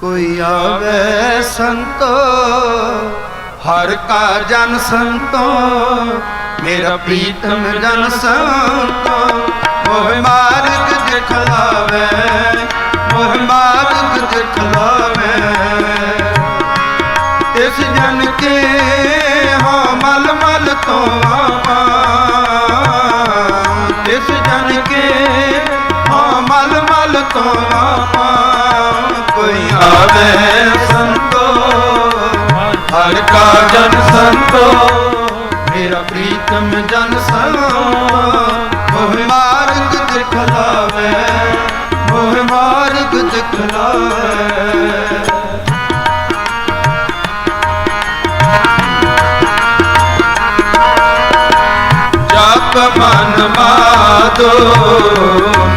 ਕੋਈ ਆਵੇ ਸੰਤੋ, ਹਰ ਕਾ ਜਨ ਸੰਤੋ, ਮੇਰਾ ਪ੍ਰੀਤਮ ਜਨ ਸੰਤੋ। ਮੋਹ ਮਾਰਗ ਦਿਖਲਾਵੇ ਮੋਹ ਮਾਰਗ ਦਿਖਲਾਵੇ ਇਸ ਜਨ ਕੇ ਹੋ ਮਲ ਮਲ ਤੋਂ ਮਲ ਤੋਂ ਆਪਾ ਕੋਈ ਆਵੇ ਸੰਤੋ ਹਰ ਕਾ ਜਨ ਸੰਤੋ ਮੇਰਾ ਪ੍ਰੀਤਮ ਜਨ ਸੰਤੋ ਮੋਹ ਮਾਰਗ ਦਿਖਲਾਵੇ ਮੋਹ ਮਾਰਗ ਦਿਖਲਾਵੇ ਮਨ ਮਾਦੋ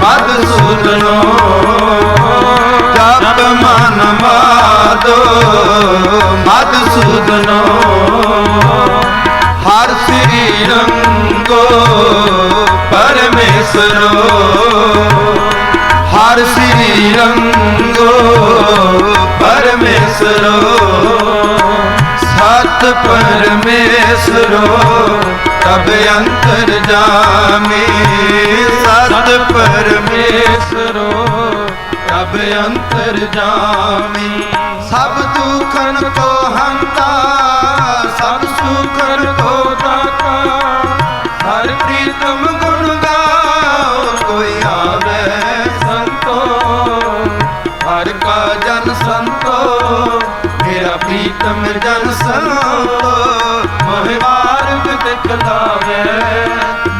ਮਦ ਸੁਧਨੋ ਜਪ ਮਨ ਮਾਦੋ ਮਦ ਸੁਧਨੋ ਹਰ ਸ੍ਰੀ ਰੰਗੋ ਪਰਮੇਸ਼ਰੋ, ਹਰ ਸ੍ਰੀ ਰੰਗੋ ਸਤ ਪਰਮੇਸ਼ਰੋ ਤਬ ਅੰਤਰ ਜਾਮੇ। ਸਤ ਪਰਮੇਸ਼ਰੋ ਤਬ ਅੰਤਰ ਜਾਮੇ। ਸਭ ਦੁਖਨ ਕੋ ਹੰਤਾ, ਸਭ ਸੁਖਨ ਕੋ ਦਾਤਾ। ਹਰ ਪ੍ਰੀਤਮ ਗੁਣ ਗਾਓ, ਕੋਈ ਆਵੇ ਸੰਤੋ। ਹਰ ਕਾ ਜਨ ਮੇਰਾ ਪ੍ਰੀਤਮ ਜਨ ਸੰਤੋ ਮੋਹ ਮਾਰਗ ਦਿਖਲਾਵੇ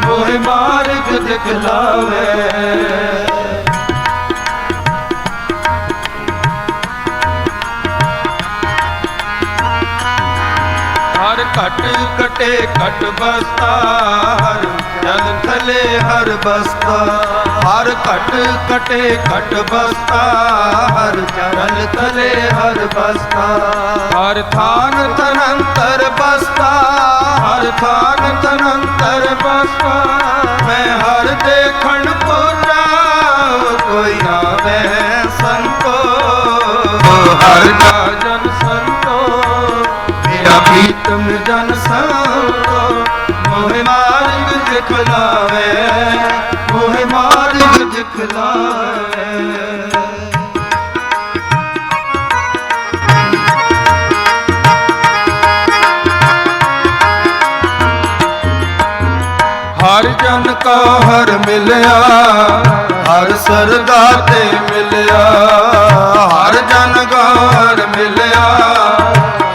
ਮੋਹ ਮਾਰਗ ਦਿਖਲਾਵੇ ਘਟ ਕਟੇ ਘਟ ਬਸਤਾ ਜਲ ਥਲੇ ਹਰ ਬਸਤਾ। ਹਰ ਘਟ ਕਟੇ ਘਟ ਬਸਤਾ ਥਲੇ ਹਰ ਬਸਤਾ। ਹਰ ਥਾਨ ਤਨੰਤਰ ਬਸਤਾ। ਹਰ ਥਾਨ ਤਨੰਤਰ ਬਸਤਾ। ਮੈਂ ਹਰ ਦੇਖਣ ਪੂਰਾ ਕੋਈ ਆਵੇ ਸੰਤੋ ਹਰ ਕਾ ਜਨ ਸੰਤੋ ਮੇਰਾ ਪ੍ਰੀਤਮ ਜਨ ਸੰਤੋ ਮੋਹ ਮਾਰਗ ਦਿਖਲਾਵੇ ਮੋਹ ਮਾਰਗ ਦਿਖਲਾਵੇ ਕਾ ਹਰ ਮਿਲਿਆ, ਹਰ ਸਰਦਾ ਤੇ ਮਿਲਿਆ, ਹਰ ਜਨ ਕਾ ਹਰ ਮਿਲਿਆ,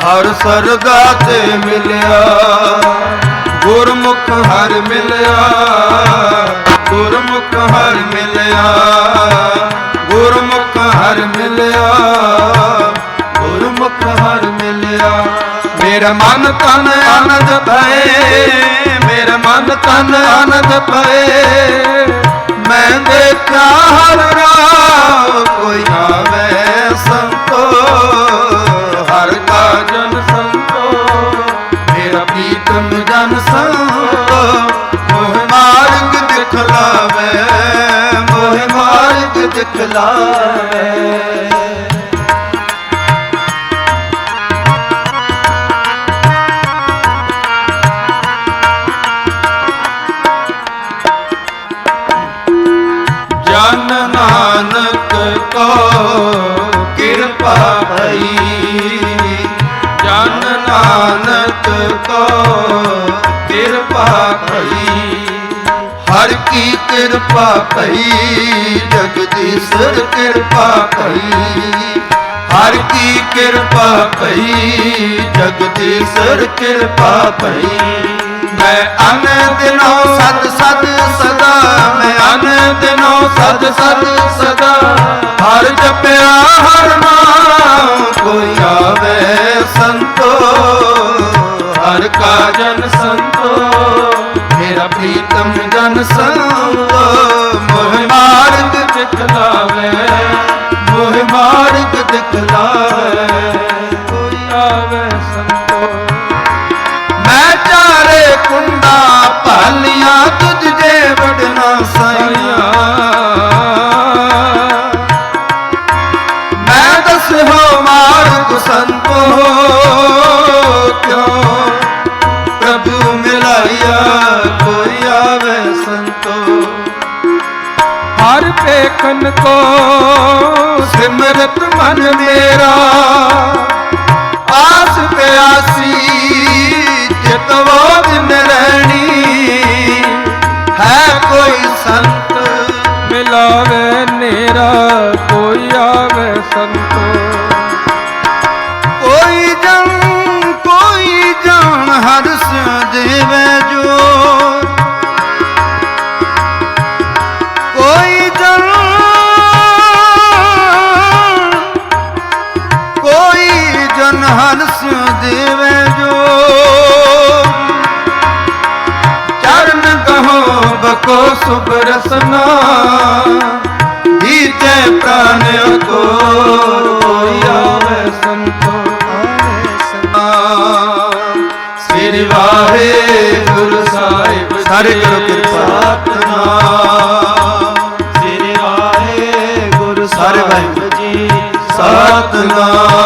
ਹਰ ਸਰਦਾ ਤੇ ਮਿਲਿਆ। ਗੁਰਮੁਖ ਹਰ ਮਿਲਿਆ, ਗੁਰਮੁਖ ਹਰ ਮਿਲਿਆ, ਗੁਰਮੁਖ ਹਰ ਮਿਲਿਆ, ਗੁਰਮੁਖ ਹਰ ਮਿਲਿਆ। ਮੇਰਾ ਮਨ ਤਨ ਆਨੰਦ ਭਏ ਮਨ ਤਨ ਆਨੰਦ ਭਏ ਮੈਂ ਦੇਖਾ ਹਰ ਰਾਹ ਕੋਈ ਆਵੇ ਸੰਤੋ ਹਰ ਕਾ ਜਨ ਸੰਤੋ ਮੇਰਾ ਪ੍ਰੀਤਮ ਜਨ ਸੰਤੋ ਮੋਹ ਮਾਰਗ ਦਿਖਲਾਵੇ ਮੋਹ ਮਾਰਗ ਦਿਖਲਾਵੇ ਨਾਨਕ ਕੋ ਕਿਰਪਾ ਭਈ। ਹਰ ਕੀ ਕਿਰਪਾ ਭਈ ਜਗਦੀਸ਼ਰ ਕਿਰਪਾ ਭਈ। ਹਰ ਕੀ ਕਿਰਪਾ ਭਈ ਜਗਦੀਸ਼ਰ ਕਿਰਪਾ ਭਈ। ਮੈਂ ਅਨ ਦਿਨੋ ਸਦ ਸਦ ਸਦਾ, ਮੈਂ ਅਨ ਦਿਨੋ ਸਦ ਸਦ ਸਦਾ। ਹਰ ਜਪਿਆ ਹਰ ਨਾਮ, ਕੋਈ ਆਵੇ ਸੰਤੋ, ਹਰ ਕਾ ਜਨ ਸੰਤੋ, ਮੇਰਾ ਪ੍ਰੀਤਮ ਜਨ ਸੰਤੋ, ਮੋਹ ਮਾਰਗ ਦਿਖਲਾਵੇ ਮੋਹ ਮਾਰਗ ਦਿਖਲਾਵੇ ਕੋ ਸਿਮਰਤ ਮਨ ਮੇਰਾ ਜੋ। ਚਰਨ ਕਹੋ ਬਕੋ ਸੁਭ ਰਸਨਾ। ਹੀਤੇ ਪ੍ਰਾਨ ਕੋ ਕੋਈ ਆਵੇ ਸੰਤੋ। ਸ੍ਰੀ ਵਾਹਿਗੁਰੂ ਸਾਹਿਬ ਸਾਰੇ ਕਰੋ ਕਿਰਪਾ। ਸਤਨਾਮ ਸ੍ਰੀ ਵਾਹਿਗੁਰੂ ਵਾਹਿਗੁਰੂ ਜੀ ਸਤਨਾਮ